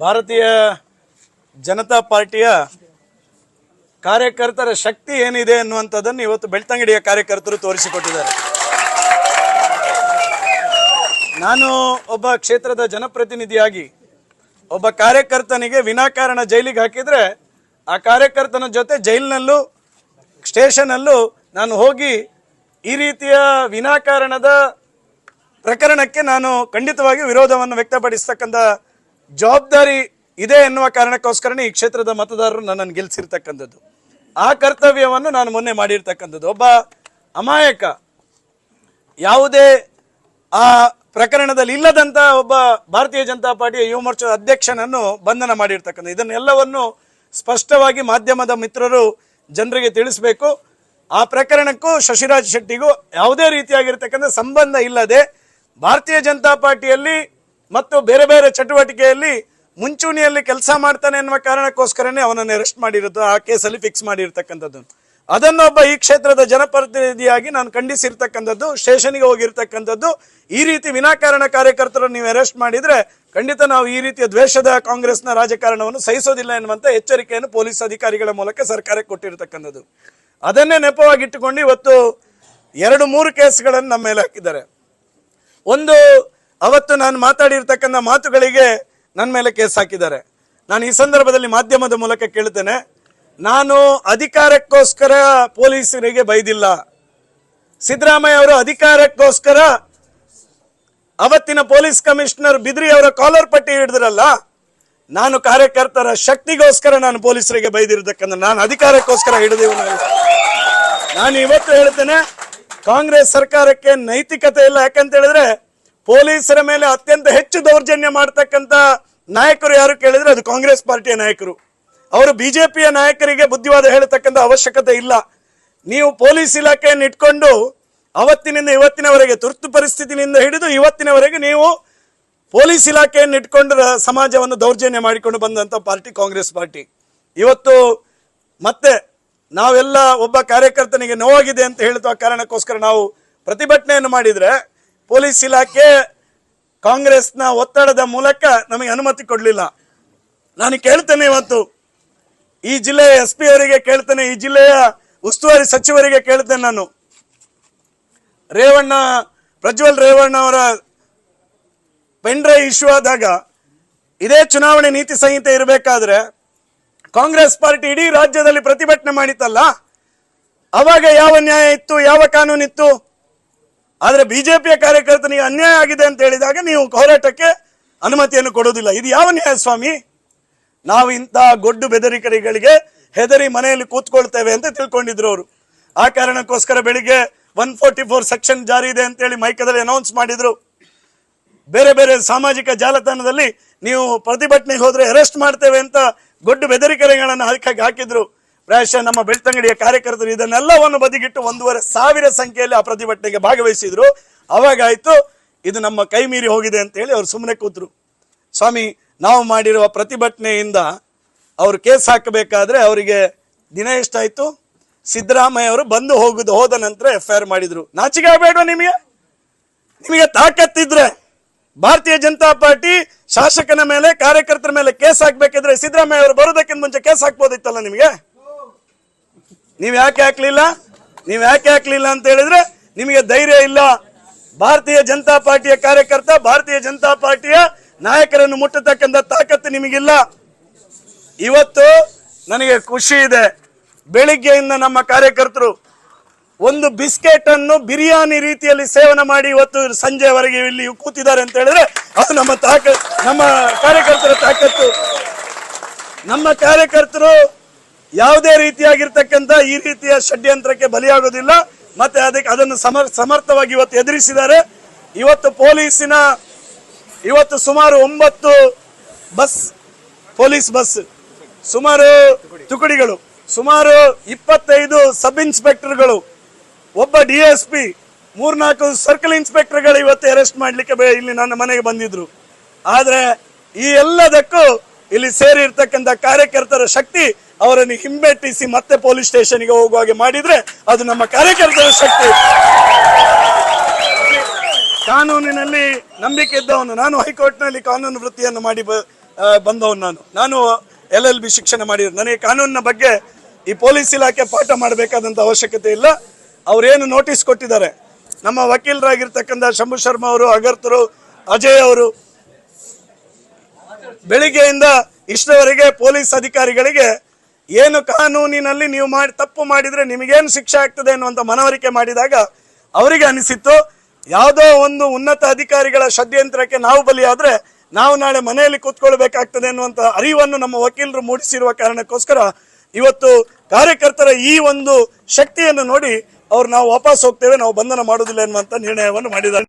ಭಾರತೀಯ ಜನತಾ ಪಾರ್ಟಿಯ ಕಾರ್ಯಕರ್ತರ ಶಕ್ತಿ ಏನಿದೆ ಅನ್ನುವಂಥದ್ದನ್ನು ಇವತ್ತು ಬೆಳ್ತಂಗಡಿಯ ಕಾರ್ಯಕರ್ತರು ತೋರಿಸಿಕೊಟ್ಟಿದ್ದಾರೆ. ನಾನು ಒಬ್ಬ ಕ್ಷೇತ್ರದ ಜನಪ್ರತಿನಿಧಿಯಾಗಿ ಒಬ್ಬ ಕಾರ್ಯಕರ್ತನಿಗೆ ವಿನಾಕಾರಣ ಜೈಲಿಗೆ ಹಾಕಿದ್ರೆ ಆ ಕಾರ್ಯಕರ್ತನ ಜೊತೆ ಜೈಲಿನಲ್ಲೂ ಸ್ಟೇಷನಲ್ಲೂ ನಾನು ಹೋಗಿ ಈ ರೀತಿಯ ವಿನಾಕಾರಣದ ಪ್ರಕರಣಕ್ಕೆ ನಾನು ಖಂಡಿತವಾಗಿ ವಿರೋಧವನ್ನು ವ್ಯಕ್ತಪಡಿಸ್ತಕ್ಕಂಥ ಜವಾಬ್ದಾರಿ ಇದೆ ಎನ್ನುವ ಕಾರಣಕ್ಕೋಸ್ಕರನೇ ಈ ಕ್ಷೇತ್ರದ ಮತದಾರರು ನನ್ನನ್ನು ಗೆಲ್ಲಿಸಿರ್ತಕ್ಕಂಥದ್ದು. ಆ ಕರ್ತವ್ಯವನ್ನು ನಾನು ಮೊನ್ನೆ ಮಾಡಿರ್ತಕ್ಕಂಥದ್ದು. ಒಬ್ಬ ಅಮಾಯಕ, ಯಾವುದೇ ಆ ಪ್ರಕರಣದಲ್ಲಿ ಇಲ್ಲದಂತ ಒಬ್ಬ ಭಾರತೀಯ ಜನತಾ ಪಾರ್ಟಿಯ ಯುವ ಮೋರ್ಚಾದ ಅಧ್ಯಕ್ಷನನ್ನು ಬಂಧನ ಮಾಡಿರ್ತಕ್ಕಂಥ ಇದನ್ನೆಲ್ಲವನ್ನು ಸ್ಪಷ್ಟವಾಗಿ ಮಾಧ್ಯಮದ ಮಿತ್ರರು ಜನರಿಗೆ ತಿಳಿಸಬೇಕು. ಆ ಪ್ರಕರಣಕ್ಕೂ ಶಶಿರಾಜ್ ಶೆಟ್ಟಿಗೂ ಯಾವುದೇ ರೀತಿಯಾಗಿರ್ತಕ್ಕಂಥ ಸಂಬಂಧ ಇಲ್ಲದೆ ಭಾರತೀಯ ಜನತಾ ಪಾರ್ಟಿಯಲ್ಲಿ ಮತ್ತು ಬೇರೆ ಬೇರೆ ಚಟುವಟಿಕೆಯಲ್ಲಿ ಮುಂಚೂಣಿಯಲ್ಲಿ ಕೆಲಸ ಮಾಡ್ತಾನೆ ಎನ್ನುವ ಕಾರಣಕ್ಕೋಸ್ಕರನೇ ಅವನನ್ನು ಅರೆಸ್ಟ್ ಮಾಡಿರೋದು, ಆ ಕೇಸಲ್ಲಿ ಫಿಕ್ಸ್ ಮಾಡಿರ್ತಕ್ಕಂಥದ್ದು. ಅದನ್ನೊಬ್ಬ ಈ ಕ್ಷೇತ್ರದ ಜನಪ್ರತಿನಿಧಿಯಾಗಿ ನಾನು ಖಂಡಿಸಿರ್ತಕ್ಕಂಥದ್ದು, ಸ್ಟೇಷನ್ಗೆ ಹೋಗಿರ್ತಕ್ಕಂಥದ್ದು. ಈ ರೀತಿ ವಿನಾಕಾರಣ ಕಾರ್ಯಕರ್ತರನ್ನು ನೀವು ಅರೆಸ್ಟ್ ಮಾಡಿದ್ರೆ ಖಂಡಿತ ನಾವು ಈ ರೀತಿಯ ದ್ವೇಷದ ಕಾಂಗ್ರೆಸ್ನ ರಾಜಕಾರಣವನ್ನು ಸಹಿಸೋದಿಲ್ಲ ಎನ್ನುವಂಥ ಎಚ್ಚರಿಕೆಯನ್ನು ಪೊಲೀಸ್ ಅಧಿಕಾರಿಗಳ ಮೂಲಕ ಸರ್ಕಾರಕ್ಕೆ ಕೊಟ್ಟಿರತಕ್ಕಂಥದ್ದು. ಅದನ್ನೇ ನೆಪವಾಗಿಟ್ಟುಕೊಂಡು ಇವತ್ತು ಎರಡು ಮೂರು ಕೇಸ್ಗಳನ್ನು ನಮ್ಮ ಮೇಲೆ ಹಾಕಿದ್ದಾರೆ. ಒಂದು, ಅವತ್ತು ನಾನು ಮಾತಾಡಿರ್ತಕ್ಕಂಥ ಮಾತುಗಳಿಗೆ ನನ್ನ ಮೇಲೆ ಕೇಸ್ ಹಾಕಿದ್ದಾರೆ. ನಾನು ಈ ಸಂದರ್ಭದಲ್ಲಿ ಮಾಧ್ಯಮದ ಮೂಲಕ ಕೇಳ್ತೇನೆ, ನಾನು ಅಧಿಕಾರಕ್ಕೋಸ್ಕರ ಪೊಲೀಸರಿಗೆ ಬೈದಿಲ್ಲ. ಸಿದ್ದರಾಮಯ್ಯ ಅವರು ಅಧಿಕಾರಕ್ಕೋಸ್ಕರ ಅವತ್ತಿನ ಪೊಲೀಸ್ ಕಮಿಷನರ್ ಬಿದ್ರಿ ಅವರ ಕಾಲರ್ ಪಟ್ಟಿ ಹಿಡಿದ್ರಲ್ಲ, ನಾನು ಕಾರ್ಯಕರ್ತರ ಶಕ್ತಿಗೋಸ್ಕರ ನಾನು ಪೊಲೀಸರಿಗೆ ಬೈದಿರ್ತಕ್ಕಂಥ, ನಾನು ಅಧಿಕಾರಕ್ಕೋಸ್ಕರ ಹಿಡಿದಿವನಲ್ಲ ನಾನು ಇವತ್ತು ಹೇಳ್ತೇನೆ ಕಾಂಗ್ರೆಸ್ ಸರ್ಕಾರಕ್ಕೆ ನೈತಿಕತೆ ಇಲ್ಲ. ಯಾಕಂತ ಹೇಳಿದ್ರೆ ಪೊಲೀಸರ ಮೇಲೆ ಅತ್ಯಂತ ಹೆಚ್ಚು ದೌರ್ಜನ್ಯ ಮಾಡ್ತಕ್ಕಂಥ ನಾಯಕರು ಯಾರು ಕೇಳಿದ್ರೆ ಅದು ಕಾಂಗ್ರೆಸ್ ಪಾರ್ಟಿಯ ನಾಯಕರು. ಅವರು ಬಿಜೆಪಿಯ ನಾಯಕರಿಗೆ ಬುದ್ಧಿವಾದ ಹೇಳತಕ್ಕಂತ ಅವಶ್ಯಕತೆ ಇಲ್ಲ. ನೀವು ಪೊಲೀಸ್ ಇಲಾಖೆಯನ್ನು ಇಟ್ಕೊಂಡು ಅವತ್ತಿನಿಂದ ಇವತ್ತಿನವರೆಗೆ ತುರ್ತು ಪರಿಸ್ಥಿತಿನಿಂದ ಹಿಡಿದು ಇವತ್ತಿನವರೆಗೆ ನೀವು ಪೊಲೀಸ್ ಇಲಾಖೆಯನ್ನು ಇಟ್ಕೊಂಡು ಸಮಾಜವನ್ನು ದೌರ್ಜನ್ಯ ಮಾಡಿಕೊಂಡು ಬಂದಂತ ಪಾರ್ಟಿ ಕಾಂಗ್ರೆಸ್ ಪಾರ್ಟಿ. ಇವತ್ತು ಮತ್ತೆ ನಾವೆಲ್ಲ ಒಬ್ಬ ಕಾರ್ಯಕರ್ತನಿಗೆ ನೋವಾಗಿದೆ ಅಂತ ಹೇಳುವ ಕಾರಣಕ್ಕೋಸ್ಕರ ನಾವು ಪ್ರತಿಭಟನೆಯನ್ನು ಮಾಡಿದ್ರೆ ಪೊಲೀಸ್ ಇಲಾಖೆ ಕಾಂಗ್ರೆಸ್ನ ಒತ್ತಡದ ಮೂಲಕ ನಮಗೆ ಅನುಮತಿ ಕೊಡಲಿಲ್ಲ. ನಾನು ಕೇಳ್ತೇನೆ ಇವತ್ತು. ಈ ಜಿಲ್ಲೆಯ ಎಸ್ ಪಿ ಅವರಿಗೆ ಕೇಳ್ತೇನೆ, ಈ ಜಿಲ್ಲೆಯ ಉಸ್ತುವಾರಿ ಸಚಿವರಿಗೆ ಕೇಳ್ತೇನೆ ನಾನು. ರೇವಣ್ಣ, ಪ್ರಜ್ವಲ್ ರೇವಣ್ಣ ಅವರ ಪೆಂಡ್ರೈ ಇಶ್ಯೂ ಆದಾಗ ಇದೇ ಚುನಾವಣೆ ನೀತಿ ಸಂಹಿತೆ ಇರಬೇಕಾದ್ರೆ ಕಾಂಗ್ರೆಸ್ ಪಾರ್ಟಿ ಇಡೀ ರಾಜ್ಯದಲ್ಲಿ ಪ್ರತಿಭಟನೆ ಮಾಡಿತಲ್ಲ ಅವಾಗ ಯಾವ ನ್ಯಾಯ ಇತ್ತು? ಯಾವ ಕಾನೂನು ಇತ್ತು? ಆದ್ರೆ ಬಿಜೆಪಿಯ ಕಾರ್ಯಕರ್ತನಿಗೆ ಅನ್ಯಾಯ ಆಗಿದೆ ಅಂತ ಹೇಳಿದಾಗ ನೀವು ಹೋರಾಟಕ್ಕೆ ಅನುಮತಿಯನ್ನು ಕೊಡೋದಿಲ್ಲ ಇದು ಯಾವ ನ್ಯಾಯ ಸ್ವಾಮಿ? ನಾವು ಇಂತಹ ಗೊಡ್ಡು ಬೆದರಿಕರಿಗಳಿಗೆ ಹೆದರಿ ಮನೆಯಲ್ಲಿ ಕೂತ್ಕೊಳ್ತೇವೆ ಅಂತ ತಿಳ್ಕೊಂಡಿದ್ರು ಅವರು. ಆ ಕಾರಣಕ್ಕೋಸ್ಕರ ಬೆಳಿಗ್ಗೆ ಒನ್ ಫೋರ್ಟಿ ಫೋರ್ ಸೆಕ್ಷನ್ ಜಾರಿ ಇದೆ ಅಂತೇಳಿ ಮೈಕದಲ್ಲಿ ಅನೌನ್ಸ್ ಮಾಡಿದ್ರು. ಬೇರೆ ಬೇರೆ ಸಾಮಾಜಿಕ ಜಾಲತಾಣದಲ್ಲಿ ನೀವು ಪ್ರತಿಭಟನೆಗೆ ಹೋದ್ರೆ ಅರೆಸ್ಟ್ ಮಾಡ್ತೇವೆ ಅಂತ ಗೊಡ್ಡು ಬೆದರಿಕೆರೆಗಳನ್ನು ಹಾಕಿ ಹಾಕಿದ್ರು. ಪ್ರಾಯಶಃ ನಮ್ಮ ಬೆಳ್ತಂಗಡಿಯ ಕಾರ್ಯಕರ್ತರು ಇದನ್ನೆಲ್ಲವನ್ನು ಬದಿಗಿಟ್ಟು ಒಂದೂವರೆ ಸಾವಿರ ಸಂಖ್ಯೆಯಲ್ಲಿ ಆ ಪ್ರತಿಭಟನೆಗೆ ಭಾಗವಹಿಸಿದ್ರು. ಅವಾಗಾಯ್ತು ಇದು ನಮ್ಮ ಕೈ ಮೀರಿ ಹೋಗಿದೆ ಅಂತ ಹೇಳಿ ಅವರು ಸುಮ್ಮನೆ ಕೂತ್ರು. ಸ್ವಾಮಿ, ನಾವು ಮಾಡಿರುವ ಪ್ರತಿಭಟನೆಯಿಂದ ಅವರು ಕೇಸ್ ಹಾಕಬೇಕಾದ್ರೆ ಅವರಿಗೆ ದಿನ ಎಷ್ಟಾಯ್ತು? ಸಿದ್ದರಾಮಯ್ಯ ಅವರು ಬಂದು ಹೋಗುದು ಹೋದ ನಂತರ ಎಫ್ ಮಾಡಿದ್ರು. ನಾಚಿಕೆ ಆಗಬೇಡ ನಿಮಗೆ? ನಿಮಗೆ ತಾಕತ್ತಿದ್ರೆ. ಭಾರತೀಯ ಜನತಾ ಪಾರ್ಟಿ ಶಾಸಕನ ಮೇಲೆ, ಕಾರ್ಯಕರ್ತರ ಮೇಲೆ ಕೇಸ್ ಹಾಕ್ಬೇಕಿದ್ರೆ ಸಿದ್ದರಾಮಯ್ಯ ಅವರು ಬರೋದಕ್ಕಿಂತ ಮುಂಚೆ ಕೇಸ್ ಹಾಕ್ಬೋದಿತ್ತಲ್ಲ ನಿಮಗೆ? ನೀವ್ ಯಾಕೆ ಹಾಕ್ಲಿಲ್ಲ? ನೀವ್ ಯಾಕೆ ಹಾಕ್ಲಿಲ್ಲ ಅಂತ ಹೇಳಿದ್ರೆ ನಿಮಗೆ ಧೈರ್ಯ ಇಲ್ಲ. ಭಾರತೀಯ ಜನತಾ ಪಾರ್ಟಿಯ ಕಾರ್ಯಕರ್ತ, ಭಾರತೀಯ ಜನತಾ ಪಾರ್ಟಿಯ ನಾಯಕರನ್ನು ಮುಟ್ಟತಕ್ಕಂಥ ತಾಕತ್ತು ನಿಮಗಿಲ್ಲ. ಇವತ್ತು ನನಗೆ ಖುಷಿ ಇದೆ. ಬೆಳಿಗ್ಗೆಯಿಂದ ನಮ್ಮ ಕಾರ್ಯಕರ್ತರು ಒಂದು ಬಿಸ್ಕೆಟ್ ಅನ್ನು ಬಿರಿಯಾನಿ ರೀತಿಯಲ್ಲಿ ಸೇವನೆ ಮಾಡಿ ಇವತ್ತು ಸಂಜೆವರೆಗೆ ಇಲ್ಲಿ ಕೂತಿದ್ದಾರೆ ಅಂತ ಹೇಳಿದ್ರೆ, ಅದು ನಮ್ಮ ತಾಕ, ನಮ್ಮ ಕಾರ್ಯಕರ್ತರ ತಾಕತ್ತು. ನಮ್ಮ ಕಾರ್ಯಕರ್ತರು ಯಾವುದೇ ರೀತಿಯಾಗಿರ್ತಕ್ಕಂಥ ಈ ರೀತಿಯ ಷಡ್ಯಂತ್ರಕ್ಕೆ ಬಲಿಯಾಗೋದಿಲ್ಲ, ಮತ್ತೆ ಅದಕ್ಕೆ ಅದನ್ನು ಸಮರ್, ಸಮರ್ಥವಾಗಿ ಇವತ್ತು ಎದುರಿಸಿದ್ದಾರೆ. ಇವತ್ತು ಪೊಲೀಸಿನ, ಇವತ್ತು ಸುಮಾರು ಒಂಬತ್ತು ಬಸ್, ಪೊಲೀಸ್ ಬಸ್, ಸುಮಾರು ತುಕಡಿಗಳು, ಸುಮಾರು ಇಪ್ಪತ್ತೈದು ಸಬ್ ಇನ್ಸ್ಪೆಕ್ಟರ್ಗಳು ಒಬ್ಬ ಡಿ ಎಸ್ ಪಿ, ಮೂರ್ನಾಲ್ಕು ಸರ್ಕಲ್ ಇನ್ಸ್ಪೆಕ್ಟರ್ಗಳು ಇವತ್ತು ಅರೆಸ್ಟ್ ಮಾಡಲಿಕ್ಕೆ ಇಲ್ಲಿ ನನ್ನ ಮನೆಗೆ ಬಂದಿದ್ರು. ಆದರೆ ಈ ಎಲ್ಲದಕ್ಕೂ ಇಲ್ಲಿ ಸೇರಿರ್ತಕ್ಕಂಥ ಕಾರ್ಯಕರ್ತರ ಶಕ್ತಿ ಅವರನ್ನು ಹಿಂಬೆಟ್ಟಿಸಿ ಮತ್ತೆ ಪೊಲೀಸ್ ಸ್ಟೇಷನ್ಗೆ ಹೋಗುವ ಹಾಗೆ ಮಾಡಿದ್ರೆ ಅದು ನಮ್ಮ ಕಾರ್ಯಕರ್ತರ ಶಕ್ತಿ. ಕಾನೂನಿನಲ್ಲಿ ನಂಬಿಕೆ ಇದ್ದವನು, ನಾನು ಹೈಕೋರ್ಟ್ನಲ್ಲಿ ಕಾನೂನು ವೃತ್ತಿಯನ್ನು ಮಾಡಿ ಬಂದವನು ನಾನು. ನಾನು ಎಲ್ ಎಲ್ ಬಿ ಶಿಕ್ಷಣ ಮಾಡಿದ್ರು ನನಗೆ ಕಾನೂನಿನ ಬಗ್ಗೆ ಈ ಪೊಲೀಸ್ ಇಲಾಖೆ ಪಾಠ ಮಾಡಬೇಕಾದಂತ ಅವಶ್ಯಕತೆ ಇಲ್ಲ. ಅವ್ರೇನು ನೋಟಿಸ್ ಕೊಟ್ಟಿದ್ದಾರೆ? ನಮ್ಮ ವಕೀಲರಾಗಿರ್ತಕ್ಕಂಥ ಶಂಭು ಶರ್ಮಾ ಅವರು, ಅಗರ್ತರು, ಅಜಯ್ ಅವರು, ಬೆಳಿಗ್ಗೆಯಿಂದ ಇಷ್ಟವರೆಗೆ ಪೊಲೀಸ್ ಅಧಿಕಾರಿಗಳಿಗೆ ಏನು ಕಾನೂನಿನಲ್ಲಿ ನೀವು ಮಾಡಿ, ತಪ್ಪು ಮಾಡಿದ್ರೆ ನಿಮಗೇನು ಶಿಕ್ಷೆ ಆಗ್ತದೆ ಅನ್ನುವಂಥ ಮನವರಿಕೆ ಮಾಡಿದಾಗ ಅವರಿಗೆ ಅನಿಸಿತ್ತು, ಯಾವುದೋ ಒಂದು ಉನ್ನತ ಅಧಿಕಾರಿಗಳ ಷಡ್ಯಂತ್ರಕ್ಕೆ ನಾವು ಬಲಿಯಾದರೆ ನಾವು ನಾಳೆ ಮನೆಯಲ್ಲಿ ಕೂತ್ಕೊಳ್ಬೇಕಾಗ್ತದೆ ಅನ್ನುವಂಥ ಅರಿವನ್ನು ನಮ್ಮ ವಕೀಲರು ಮೂಡಿಸಿರುವ ಕಾರಣಕ್ಕೋಸ್ಕರ ಇವತ್ತು ಕಾರ್ಯಕರ್ತರ ಈ ಒಂದು ಶಕ್ತಿಯನ್ನು ನೋಡಿ ಅವ್ರು ನಾವು ವಾಪಸ್ ಹೋಗ್ತೇವೆ ನಾವು ಬಂಧನ ಮಾಡೋದಿಲ್ಲ ಎನ್ನುವಂತ ನಿರ್ಣಯವನ್ನು ಮಾಡಿದ್ದಾರೆ.